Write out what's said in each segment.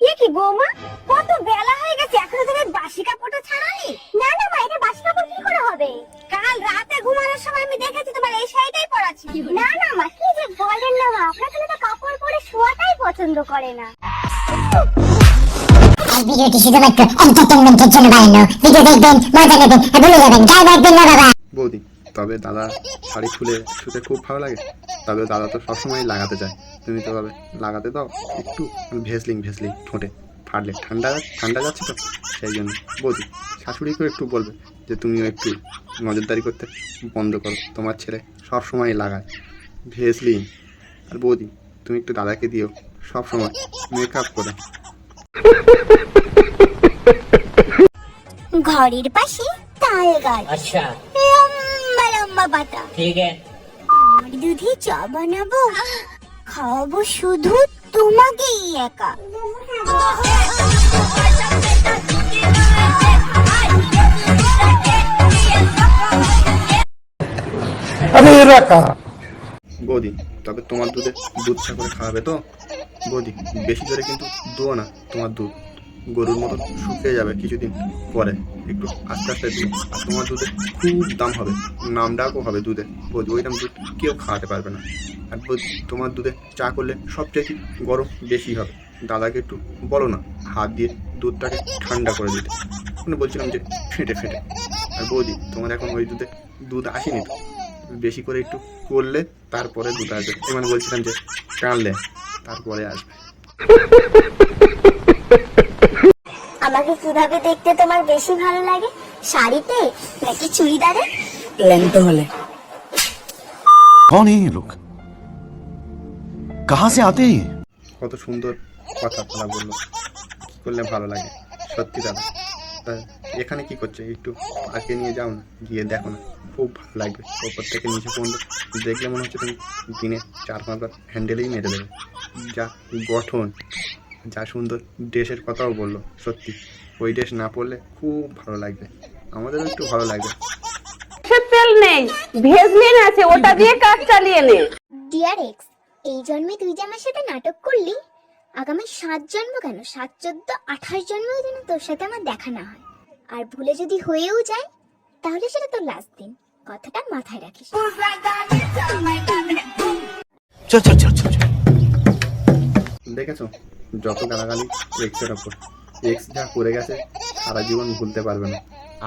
এ কি বৌমা? কত বেলা হয়ে গেছে এখনও তুমি বাসি কাপড়টা ছাড়ানি না না মা এটা বাসি কাপড় কি করে হবে? কাল রাতে ঘুমানোর সময় আমি দেখেছি তোমার এই শাড়িটাই পরা ছিল না না মা কি যে বলেন না মা আপনার ছেলে তো কাপড় পরে শোয়াটাই পছন্দ করে না। এই ভিডিওটি শুধুমাত্র এন্টারটেনমেন্টের জন্য বানানো। ভিডিও দেখবেন মজা নেবেন ভুলে যাবেন। গায়ে রাখবেন না বাবা। বৌদি তবে দাদা শাড়ি খুলে শুতে খুব ভালো লাগে। তবে দাদা তো সবসময় লাগাতে চায়। তুমি তো ভাবে লাগাতে দাও। একটু ভেসলিং ভেসলিং ঠোঁটে। ফাটলে ঠান্ডা ঠান্ডা যাচ্ছে তো? সেই জন্য। বৌদি শাশুড়িকেও একটু বলবে যে তুমিও একটু নজরদারি করতে বন্ধ করো। তোমার ছেলে সবসময় লাগায়। ভেসলিন আর বৌদি তুমি একটু দাদাকে দিও। সবসময় মেকআপ করে। ঘরের পাশে তাল গাছ। আচ্ছা। লম্বা পাতা। ঠিক আমার দুধে চা বানাবো। খাওয়াবো শুধু তোমাকেই একা। আরে রাখা বৌদি তবে তোমার দুধে দুধ ছাগলে খাওয়াবে তো? বৌদি বেশি করে কিন্তু দুও না তোমার দুধ। গরুর মতো শুকিয়ে যাবে কিছুদিন পরে। একটু আস্তে আস্তে দিও আর তোমার দুধে খুব দাম হবে। নাম ডাকও হবে দুধে। বৌদি দাম দুধ কেউ খাওয়াতে পারবে না। আর তোমার দুধে চা করলে সবচেয়ে গরম বেশি হবে? দাদাকে একটু বলো না, হাত দিয়ে দুধটাকে ঠান্ডা করে দিতে। মানে বলছিলাম যে ফেটে ফেটে। আর বৌদি, তোমার এখন ওই দুধে দুধ আসেনি তো? বেশি করে একটু করলে তারপরে দুধ আসবে। মানে বলছিলাম যে কানলে তারপরে আসবে। তোমাকে কীভাবে দেখতে তোমার বেশি ভালো লাগে? শাড়িতে নাকি চুড়িদারে? লেন্থ হলে। কোন এই লোক কাহা সে আতে কত সুন্দর কথা বলা বলল। কি করলে ভালো লাগে সত্যি দাদা। এখানে কি করছে? একটু পার্কে নিয়ে যাও না গিয়ে দেখো না। খুব ভালো লাগবে। ওপর থেকে নিচে পর্যন্ত দেখলে মনে হচ্ছে তুমি দিনে চার পাঁচবার হ্যান্ডেলেই মেরে দেবে। যা গঠন। যা সুন্দর ড্রেসের কথাও বলল সত্যি। ওই ড্রেস না পড়লে খুব ভালো লাগবে। আমাদেরও একটু ভালো লাগবে। তেল নেই আছে ওটা দিয়ে কাজ চালিয়ে নে। ডিয়ার এক্স এই জন্মে তুই যে আমার সাথে নাটক করলি আগামী সাত জন্ম কেন? সাত চোদ্দ আঠাশ জন্মও যেন তোর সাথে আমার দেখা না হয়। আর ভুলে যদি হয়েও যায় তাহলে সেটা তোর লাস্ট দিন। কথাটা মাথায় রাখিস। দেখেছ? যত গালাগালি এক্সের ওপর। এক্স যা করে গেছে, সারা জীবন ভুলতে পারবে না।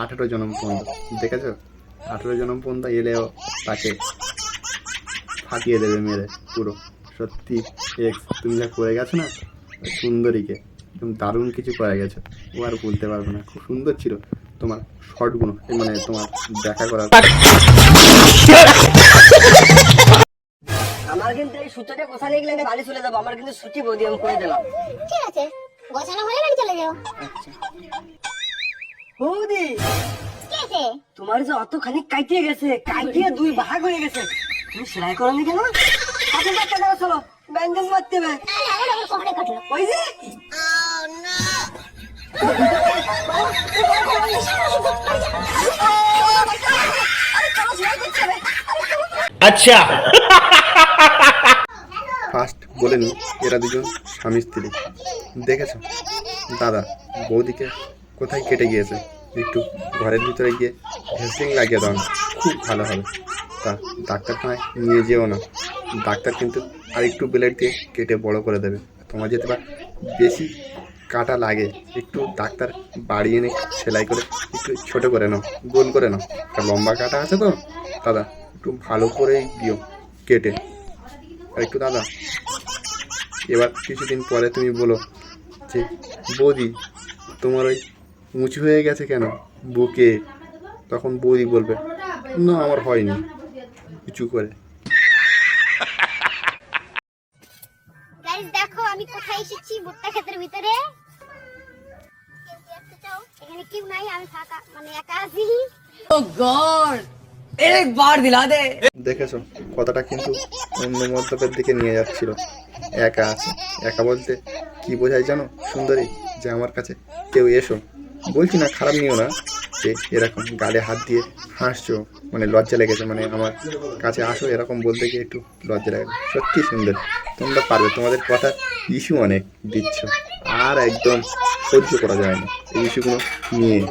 আঠেরো জনম পর্যন্ত। দেখেছ? আঠেরো জনম পর্যন্ত এলেও তাকে ফাটিয়ে দেবে মেরে, পুরো। সত্যি এক্স তুমি যা করে গেছো না, সুন্দরীকে, একদম দারুণ কিছু করে গেছো। ও আর ভুলতে পারবে না। খুব সুন্দর ছিল তোমার শর্টগুলো মানে তোমার দেখা করার আমার কিন্তু এই সুতোটা কোথা নিয়ে গেলে বাড়ি চলে যাব? আমার কিন্তু ছুটি বৌদি আমি করে দিলাম ঠিক আছে। গোছানো হলে বাড়ি চলে যাও। বৌদি! তোমার যে অতখানি কাটিয়ে গেছে কাটিয়ে দুই ভাগ হয়ে গেছে। তুমি সেলাই করো নি কেন? আপনি একটা জায়গা চলো। ব্যান্ডেজ মারতে হবে। ওই যে! ফার্স্ট বলে এরা দুজন স্বামী স্ত্রী। দেখেছ? দাদা, বৌদিকে কোথায় কেটে গিয়েছে? একটু ঘরের ভিতরে গিয়ে ভেসলিং লাগিয়ে দাও না, খুব ভালো হবে। তা ডাক্তারখানায় নিয়ে যেও না। ডাক্তার কিন্তু আর একটু ব্লেড দিয়ে কেটে বড় করে দেবে। তোমার যেতে পার বেশি কাটা লাগে, একটু ডাক্তার বাড়িয়ে এনে সেলাই করে একটু ছোট করে নাও, গোল করে নাও। একটা লম্বা কাটা আছে তো? দাদা, একটু ভালো করেই দিও, কেটে। আর একটু দাদা এবার কিছুদিন পরে তুমি বলো যে বৌদি তোমার ওই উঁচু হয়ে গেছে কেন? বুকে? তখন বৌদি বলবে না আমার হয়নি। উঁচু করে। গাইস দেখো আমি কোথায় এসেছি ভুট্টা ক্ষেতের ভিতরে? এখানে কেউ নাই আমি ফাঁকা মানে একা আছি। এক বার দিলা দে। দেখেছ কথাটা কিন্তু অন্য মন্তব্যের দিকে নিয়ে যাচ্ছিল। একা আছে। একা বলতে কি বোঝায় জানো, সুন্দরী? যে আমার কাছে কেউ এসো। বলছি না, খারাপ নিও না। যে এরকম গালে হাত দিয়ে হাসছো মানে লজ্জা লেগেছে মানে আমার কাছে আসো এরকম বলতে গিয়ে একটু লজ্জা লাগে। সত্যি সুন্দর। তোমরা পারবে, তোমাদের কথা ইস্যু অনেক দিচ্ছ। আর একদম সহ্য করা যায় না এই বিষয়গুলো নিয়ে।